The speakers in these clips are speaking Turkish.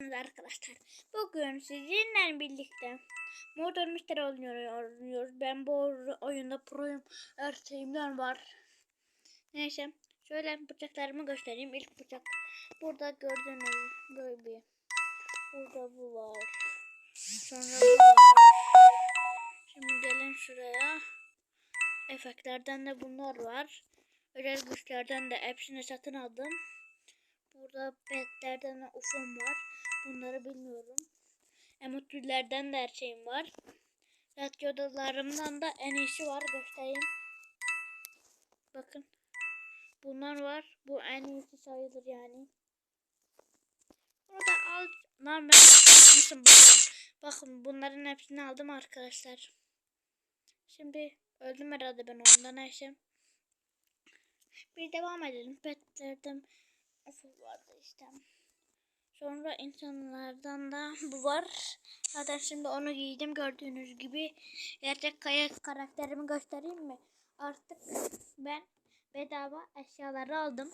Arkadaşlar bugün sizinle birlikte Modern Mystery oynuyoruz. Ben bu oyunda proyum. Her şeyimden var. Neyse şöyle bıçaklarımı göstereyim. İlk bıçak burada gördüğünüz gibi. Burada bu var. Sonra bu var. Şimdi gelin şuraya. Efektlerden de bunlar var. Özel güçlerden de hepsini satın aldım. Burada petlerden de ufum var. Bunları bilmiyorum. Emotüllerden de her şeyim var. Radyodalarımdan da en iyisi var. Göstereyim. Bakın. Bunlar var. Bu en iyisi sayılır yani. Burada al. Lan ben almışım bakın. Bunların hepsini aldım arkadaşlar. Şimdi öldüm herhalde ben ondan neyse. Bir devam edelim. Petlerden vardı işte. Sonra insanlardan da bu var. Zaten şimdi onu giydim gördüğünüz gibi. Gerçek kaya karakterimi göstereyim mi? Artık ben bedava eşyaları aldım.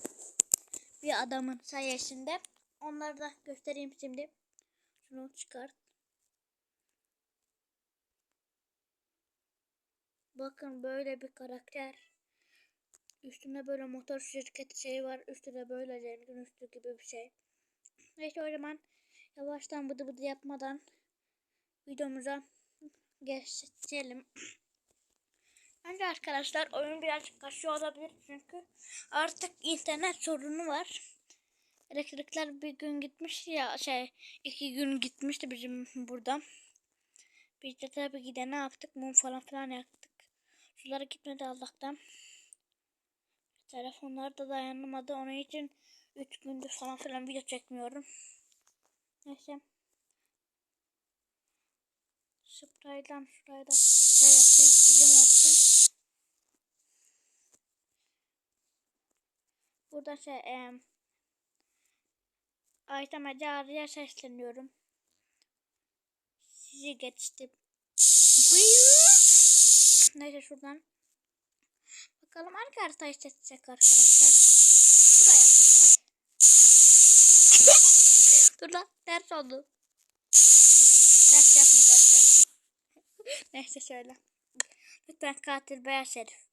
Bir adamın sayesinde. Onları da göstereyim şimdi. Şunu çıkart. Bakın böyle bir karakter. Üstünde böyle motor şirketi şey var. Üstünde böyle zengin üstü gibi bir şey. Neyse o zaman yavaştan bıdı bıdı yapmadan videomuza geçelim. Önce arkadaşlar oyun birazcık kaşıyor olabilir çünkü artık internet sorunu var. Elektrikler bir gün gitmiş ya şey iki gün gitmişti bizim burada. Biz de tabii ki de ne yaptık mum falan filan yaktık. Sulara gitmedi Allah'tan. Telefonlar da dayanamadı onun için 3 gündür falan filan video çekmiyorum. Neyse. Spraydan şuraya da şey yapayım izim olsun. Burada şey e, Aytem Acarı'ya sesleniyorum. Sizi geçtim. Neyse şuradan. Bakalım hangi haritayı seçecek arkadaşlar. Buraya. Dur lan ters oldu. Ters yapma ters yapma. Neyse şöyle. Lütfen katil beyaz herif.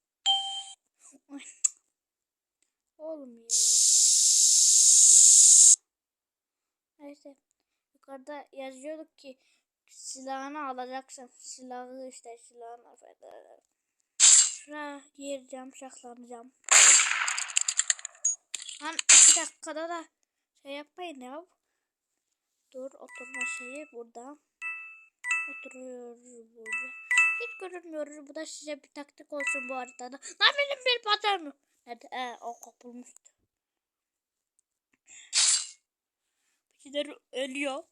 Oğlum ya. Neyse. Yukarıda yazıyorduk ki silahını alacaksın. Silahı işte silahını affedersin. Şuraya gireceğim, saklanacağım. Lan iki dakikada da şey yapmayın ya. Dur oturma şeyi burada. Oturuyoruz burada. Hiç görünmüyoruz. Bu da size bir taktik olsun bu haritada. Lan benim bir patronum. Nerede? Ee, o kapılmıştı. Bizler ölüyor.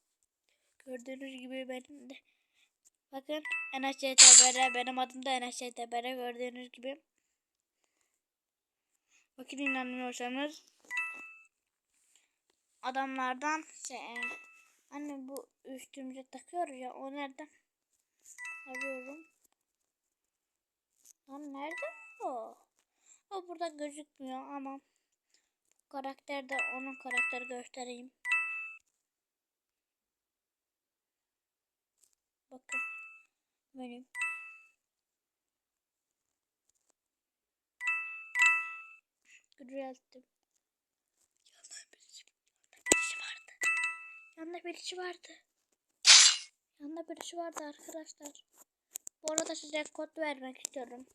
Gördüğünüz gibi benim de. Bakın Enes CTBR benim adım da Enes CTBR gördüğünüz gibi. Bakın inanmıyorsanız adamlardan şey anne bu üstümüze takıyoruz ya o nereden arıyorum. Lan nerede o? O burada gözükmüyor ama karakter de onun karakteri göstereyim. Bakın benim. Düzelttim. Yanında birisi vardı. Yanında birisi vardı arkadaşlar. Bu arada size kod vermek istiyorum.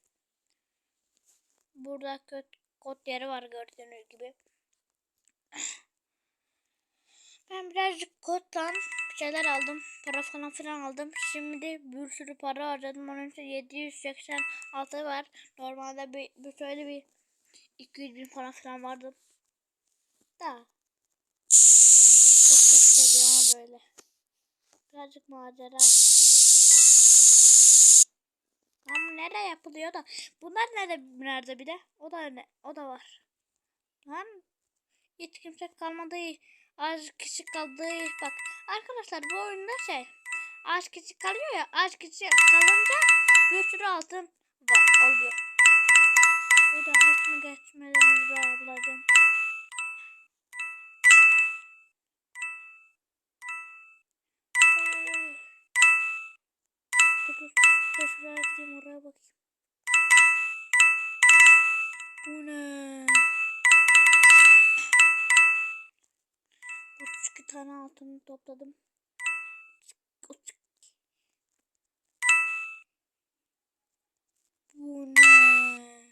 Burada kod, kod yeri var gördüğünüz gibi. Ben birazcık koddan bir şeyler aldım. Para falan filan aldım. Şimdi bir sürü para harcadım. Onun için 786 var. Normalde bir, bir şöyle bir 200 bin falan filan vardı. Da. Çok çok geliyor böyle. Birazcık macera. Ama nereye yapılıyor da? Bunlar nerede nerede bir de? O da ne? O da var. Lan hiç kimse kalmadı. Az kişi kaldı. Bak arkadaşlar bu oyunda şey az kişi kalıyor ya az kişi kalınca bir sürü altın var, oluyor. Buradan geçmediniz be ablacığım? De şuraya gideyim oraya bakayım. Bu ne? 32 tane altını topladım. Bu ne?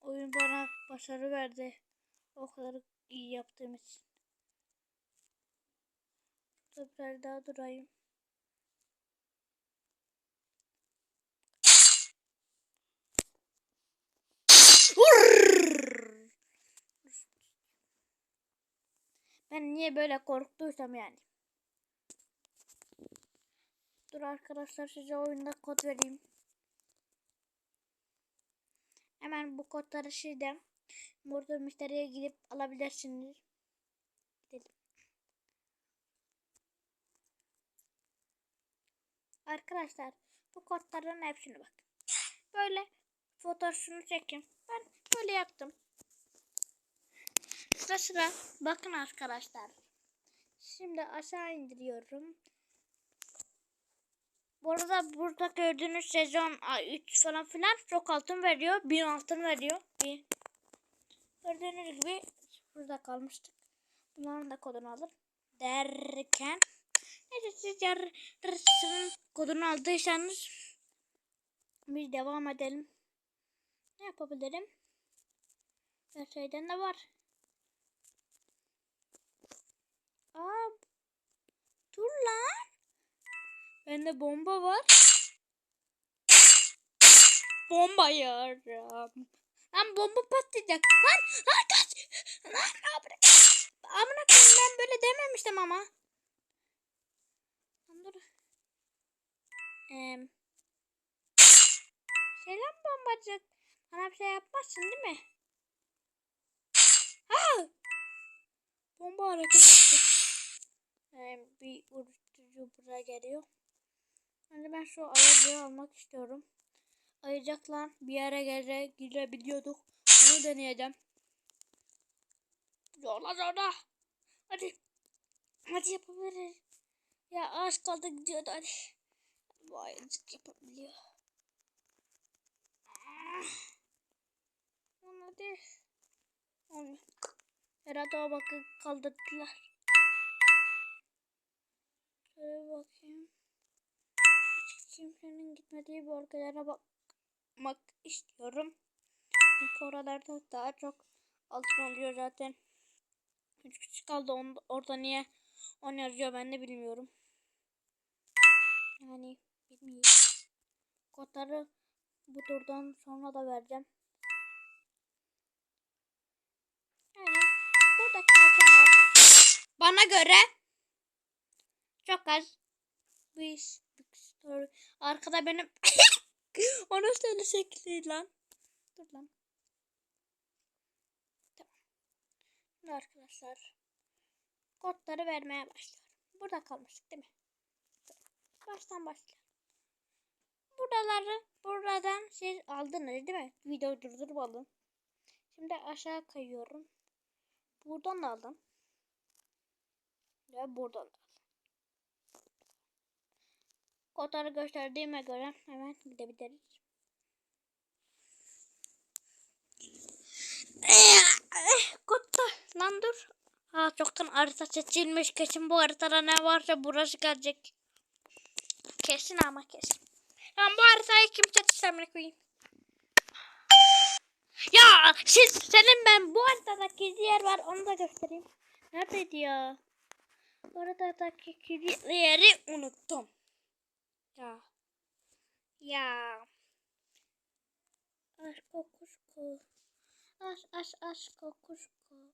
Oyun bana başarı verdi. O kadar iyi yaptığım için. Burada biraz daha durayım. Ben niye böyle korktuysam yani. Dur arkadaşlar size oyunda kod vereyim. Hemen bu kodları şeyde burada müşteriye gidip alabilirsiniz. Gidelim. Arkadaşlar bu kodların hepsine bak. Böyle fotoğrafını çekin. Ben böyle yaptım. Sıra bakın arkadaşlar. Şimdi aşağı indiriyorum. Bu arada burada gördüğünüz sezon 3 falan filan çok altın veriyor. 1000 altın veriyor. Bir. Gördüğünüz gibi burada kalmıştık. Bunların da kodunu alın. Derken neyse siz yarısının kodunu aldıysanız biz devam edelim. Ne yapabilirim? Her şeyden de var. Aa, dur lan. Bende bomba var. Bomba yarım. Lan bomba patlayacak. Lan lan kaç. Lan amına. Amına koyayım ben böyle dememiştim ama. Lan dur. Ee, selam bombacık. Bana bir şey yapmazsın değil mi? Ha! Bomba hareket etti. Ee, bir uyuşturucu buraya geliyor. Hani ben şu ayıcığı almak istiyorum. Ayıcakla bir yere gele girebiliyorduk. Onu deneyeceğim. Zorla zorla. Hadi. Hadi yapabiliriz. Ya az kaldı gidiyordu hadi. Bu ayıcık yapabiliyor. Hadi. Olmuyor. Herhalde o bakı kaldırdılar. Şöyle bakayım. Hiç kimsenin gitmediği bölgelere bakmak istiyorum. Çünkü oralarda daha çok altın oluyor zaten. Üç kişi kaldı. Onda, orada niye on yazıyor ben de bilmiyorum. Yani bilmiyorum. Kodları bu turdan sonra da vereceğim. Yani buradaki altınlar bana göre çok az. Bir story. Arkada benim o nasıl öyle şekli lan? Dur lan. Tamam. Şimdi arkadaşlar kodları vermeye başlıyorum. Burada kalmıştık değil mi? Baştan başlayalım. Buraları buradan siz aldınız değil mi? Videoyu durdurup alın. Şimdi aşağı kayıyorum. Buradan da alın. Ve buradan da. Kodları gösterdiğime göre hemen gidebiliriz. Kodda lan dur. Ha çoktan harita seçilmiş. Kesin bu haritada ne varsa burası gelecek. Kesin ama kesin. Lan bu haritayı kim seçti koyayım. Ya siz senin ben bu haritadaki yer var onu da göstereyim. Neredeydi ya? Oradaki yeri unuttum. Ya. Ya. Aşk kuşku. Aş aş aşk kuşku.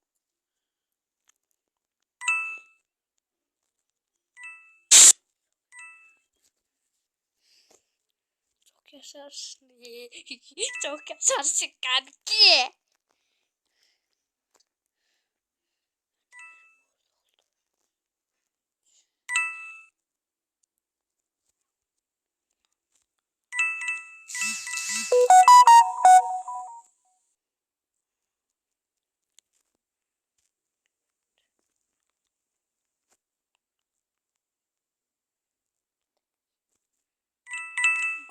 Çok yaşarsın. Çok yaşarsın kanki.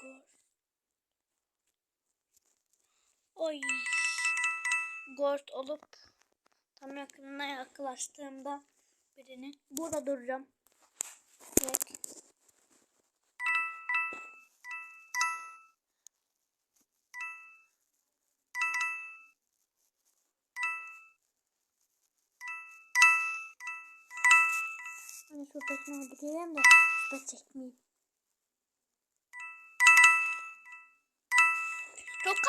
gol. Oy. Gort olup tam yakınına yaklaştığımda birini burada duracağım. Evet. Hani şuradakini öldüreyim de şurada çekmeyeyim.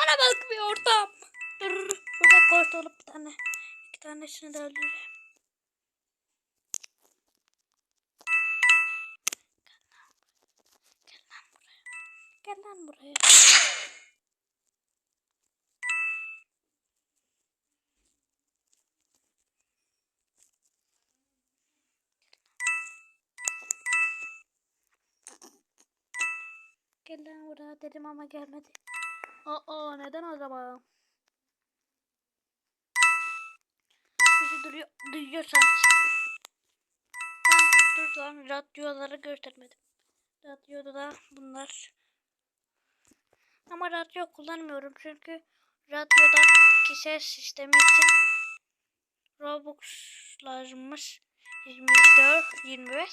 Kalabalık bir ortam. Dur. Şurada kort olup bir tane. iki tanesini de buraya. Gel lan buraya. Gel lan buraya dedim ama gelmedi. Aa neden acaba? Bizi duruyor, duyuyor sanki. Lan dur lan radyoları göstermedim. Radyoda da bunlar. Ama radyo kullanmıyorum çünkü radyoda ses sistemi için Robux'larmış 24, 25.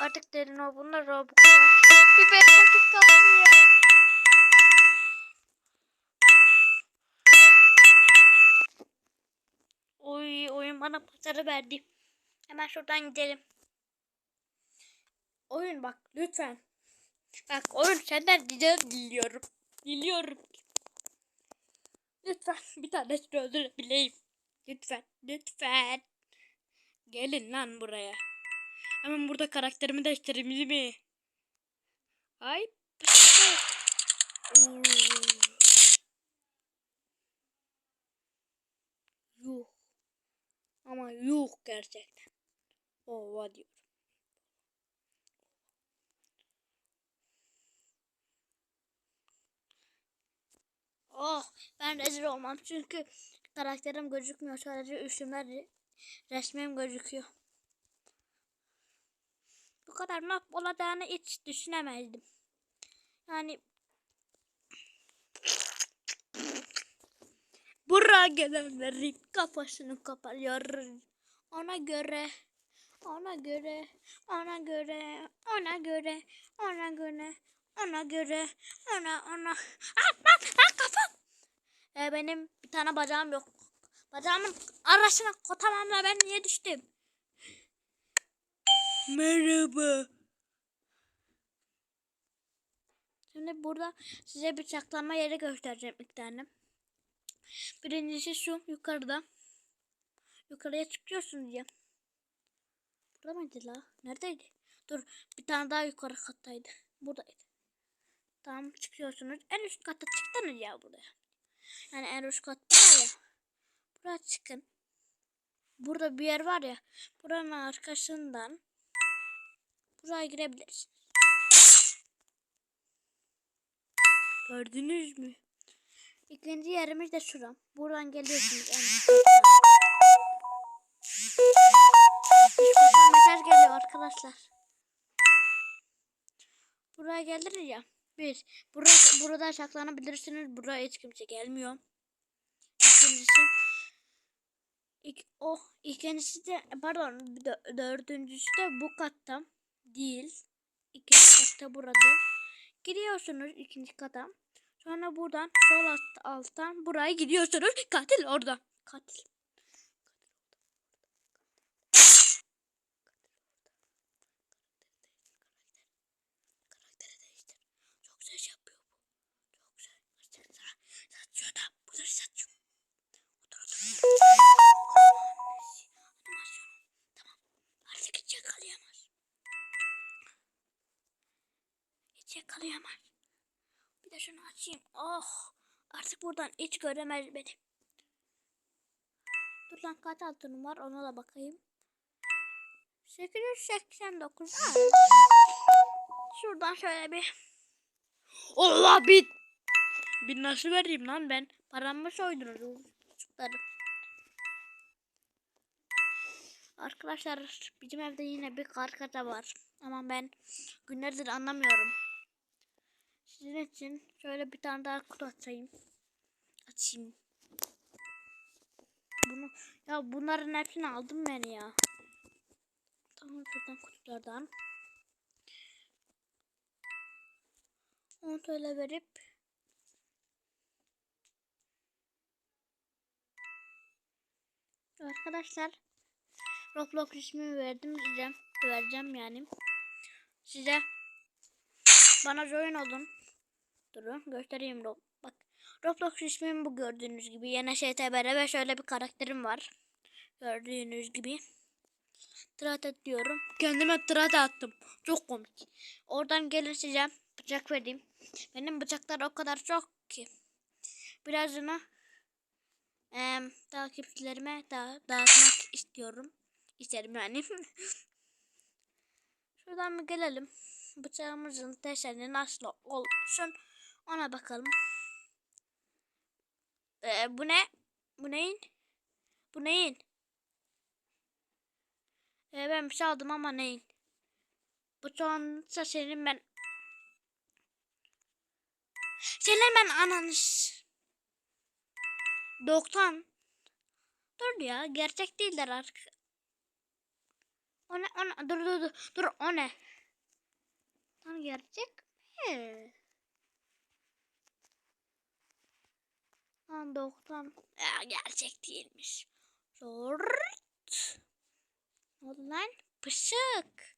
Artık bunlar Robux var. Bir beş vakit kalmıyor. Bana pazarı verdi. Hemen şuradan gidelim. Oyun bak lütfen. Bak oyun senden dile diliyorum. Diliyorum. Lütfen bir tanesini öldürebileyim. Lütfen. Lütfen. Gelin lan buraya. Hemen burada karakterimi değiştireyim değil mi? Ay. Yuh. Ama yuh gerçekten. Ova diyorum. Oh ben rezil olmam çünkü karakterim gözükmüyor sadece üstümde re- resmim gözüküyor. Bu kadar nap olacağını hiç düşünemezdim. Yani Buraya gelenlerin kafasını koparıyor. Ona göre, ona göre, ona göre, ona göre, ona göre, ona göre, ona ona. Ah, ah, ah kafam. Ee, benim bir tane bacağım yok. Bacağımın arasına kotamamla ben niye düştüm? Merhaba. Şimdi burada size bir saklanma yeri göstereceğim ilk tane. Birincisi şu yukarıda. Yukarıya çıkıyorsunuz ya. Burada mıydı la? Neredeydi? Dur bir tane daha yukarı kattaydı. Buradaydı. Tamam çıkıyorsunuz. En üst kata çıktınız ya buraya. Yani en üst katta ya. Buraya çıkın. Burada bir yer var ya. Buranın arkasından buraya girebilirsiniz. Gördünüz mü? İkinci yerimiz de şuram. Buradan geliyorsunuz kattan mesaj geliyor arkadaşlar. Buraya geldiniz ya. Bir. Burada, burada saklanabilirsiniz. Buraya hiç kimse gelmiyor. İkincisi. İk, o ikincisi de pardon dö- dördüncüsü de bu katta değil. İkinci katta burada. Gidiyorsunuz ikinci kata. Sonra buradan sol alt, alttan buraya gidiyorsunuz. Katil orada. Katil. Buradan hiç göremez beni. Dur lan kaç altınım var ona da bakayım. 889. Ha. Şuradan şöyle bir. Allah bir. Bir nasıl vereyim lan ben? Paramı soydunuz çocuklarım. Arkadaşlar bizim evde yine bir karkata var. Ama ben günlerdir anlamıyorum. Sizin için şöyle bir tane daha kutu açayım. Açayım. Bunu ya bunların hepsini aldım ben ya. Tamam şuradan kutulardan. 10 TL verip Arkadaşlar Roblox ismimi verdim size. Vereceğim yani. Size bana join olun. Durun göstereyim Rob. Roblox ismim bu gördüğünüz gibi. Yine ŞTBR ve şöyle bir karakterim var. Gördüğünüz gibi. Tırat diyorum. Kendime tırat attım. Çok komik. Oradan gelir size bıçak vereyim. Benim bıçaklar o kadar çok ki. Birazını em, takipçilerime da dağıtmak istiyorum. İsterim yani. Şuradan bir gelelim. Bıçağımızın deseni nasıl olsun ona bakalım. Ee, bu ne? Bu neyin? Bu neyin? Ee, ben bir şey aldım ama neyin? Bıçağınsa senin ben... Senin ben ananız. 90. Dur ya gerçek değiller artık. O ne? O ne? Dur dur dur. Dur o ne? Tam gerçek mi? Lan 90. Ya gerçek değilmiş. Zort. Lan? Pışık.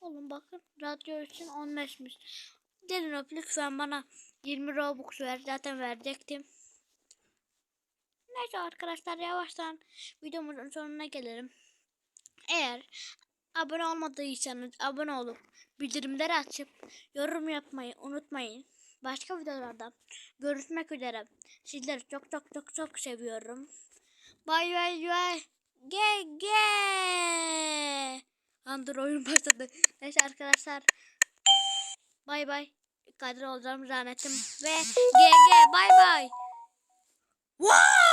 Oğlum bakın radyo için 15'miş. Gelin lütfen bana 20 Robux ver. Zaten verecektim. Neyse arkadaşlar yavaştan videomuzun sonuna gelelim. Eğer abone olmadıysanız abone olup bildirimleri açıp yorum yapmayı unutmayın. Başka videolarda görüşmek üzere. Sizleri çok çok çok çok seviyorum. Bay bay bay. Ge ge. Lan dur oyun başladı. Neyse arkadaşlar. Bay bay. Kadir olacağım zannettim. Ve ge ge bay bay. Wow!